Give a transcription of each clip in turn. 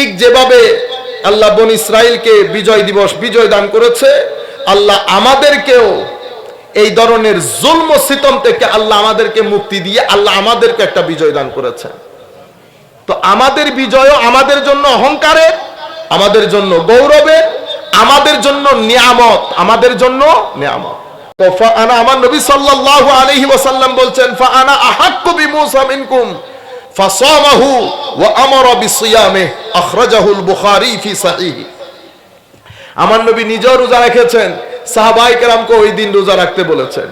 ঠিক যেভাবে আল্লাহ বন ইসরায়েলকে বিজয় দিবস, বিজয় দান করেছে, আল্লাহ আমাদেরকেও এই ধরনের জুলম সিতম থেকে আল্লাহ আমাদেরকে মুক্তি দিয়ে আল্লাহ আমাদেরকে একটা বিজয় দান করেছেন তো আমাদের বিজয়ও আমাদের জন্য অহংকারের আমাদের জন্য গৌরবের আমাদের জন্য নিয়ামত, আমাদের জন্য নিয়ামত। তো ফাআনা আমার নবী সাল্লাল্লাহু আলাইহি ওয়াসাল্লাম বলছেন ফাআনা আহাক্কু বিমূসা মিনকুম ফাসামাহু ওয়া আমারা বিসিয়ামিহি আখরাজাহুল বুখারী ফি আমার নবী নিজেও রোজা রেখেছেন। সাহাবাই কেরামকে ওই দিন রোজা রাখতে বলেছেন।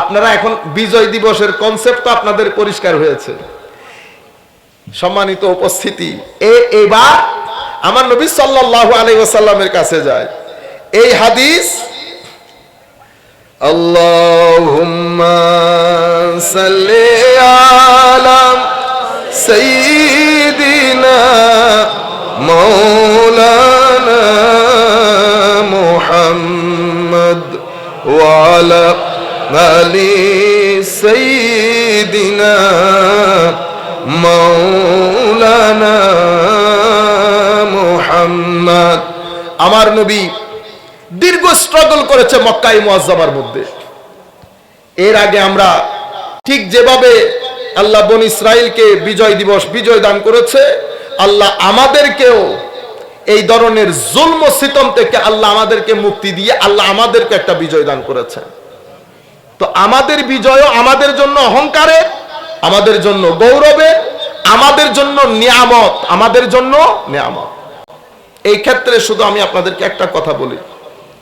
আপনারা এখন বিজয় দিবসের কনসেপ্ট আপনাদের পরিষ্কার হয়েছে। সম্মানিত উপস্থিতি, এ এবার আমার নবী সাল্লাল্লাহু আলাইহি ওয়াসাল্লামের কাছে যায়। এই হাদিস, আল্লাহুম্মা সাল্লি আলা মাওলানা মুহাম্মদ ওয়া আলা আলি সাইয়্যিদিনা মাওলানা মুহাম্মদ আমার নবী দীর্ঘ স্ট্রাগল করেছে মক্কাই মুআজ্জামার মধ্যে। এর আগে আমরা ঠিক যেভাবে আল্লাহ বন ইসরায়েলকে বিজয় দিবস বিজয় দান করেছে। আল্লাহ আমাদেরকেও এই ধরনের জুলম সিতম থেকে আল্লাহ আমাদেরকে মুক্তি দিয়ে আল্লাহ আমাদেরকে একটা বিজয় দান করেছেন তো আমাদের বিজয়ও আমাদের জন্য অহংকারের, আমাদের জন্য গৌরবের, আমাদের জন্য নিয়ামত, আমাদের জন্য নিয়ামত। এই ক্ষেত্রে শুধু আমি আপনাদেরকে একটা কথা বলি,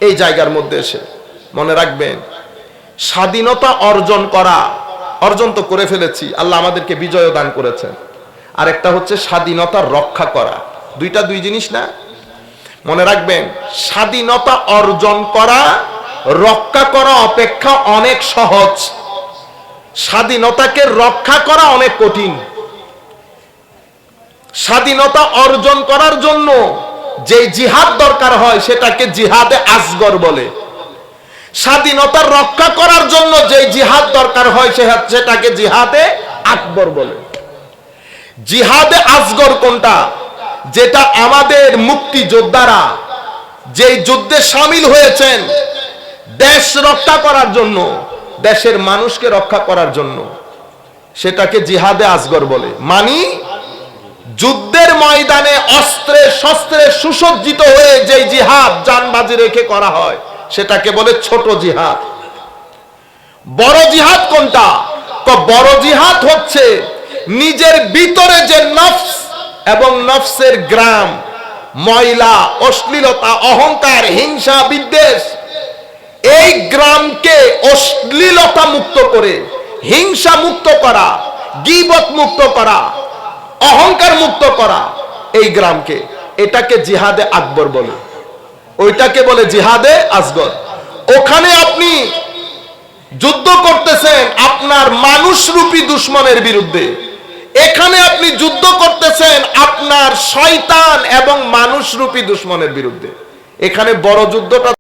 এই জায়গার মধ্যে এসে মনে রাখবেন, স্বাধীনতা অর্জন করা অর্জন তো করে ফেলেছি, আল্লাহ আমাদেরকে বিজয় দান করেছেন। আর একটা হচ্ছে স্বাধীনতা রক্ষা করা। দুইটা দুই জিনিস না? মনে রাখবেন, স্বাধীনতা অর্জন করা, রক্ষা করা অপেক্ষা অনেক সহজ। স্বাধীনতাকে রক্ষা করা অনেক কঠিন। স্বাধীনতা অর্জন করার জন্য যে জিহাদ দরকার হয়, সেটাকে জিহাদে আসগর বলে। স্বাধীনতা রক্ষা করার জন্য যে জিহাদ দরকার হয় সেটাকে জিহাদে আকবর বলে। জিহাদে আসগর কোনটা? যেটা আমাদের মুক্তি যোদ্ধারা যেই যুদ্ধে সামিল হয়েছেন দেশ রক্ষা করার জন্য, দেশের মানুষকে রক্ষা করার জন্য, সেটাকে জিহাদে আসগর বলে। মানি, যুদ্ধের ময়দানে অস্ত্রে শস্ত্রে সুসজ্জিত হয়ে যে জিহাদ জানবাজি রেখে করা হয় সেটাকে বলে ছোট জিহাদ। বড় জিহাদ কোনটা? তো বড় জিহাদ হচ্ছে নিজের ভিতরে যে নফস এবং নফসের গ্রাম, ময়লা, অশ্লীলতা, অহংকার, হিংসা, বিদ্বেষ, এই গ্রামকে অশ্লীলতা মুক্ত করে, হিংসা মুক্ত করা, গিবত মুক্ত করা, অহংকার মুক্ত করা এই গ্রামকে। এটাকে জিহাদে আকবর বলে। ওইটাকে বলে জিহাদে আসগর। ওখানে আপনি যুদ্ধ করতেছেন আপনার মানুষরূপী দুশ্মনের বিরুদ্ধে। এখানে আপনি যুদ্ধ করতেছেন আপনার শয়তান এবং মানুষরূপী দুশ্মনের বিরুদ্ধে। এখানে বড় যুদ্ধটা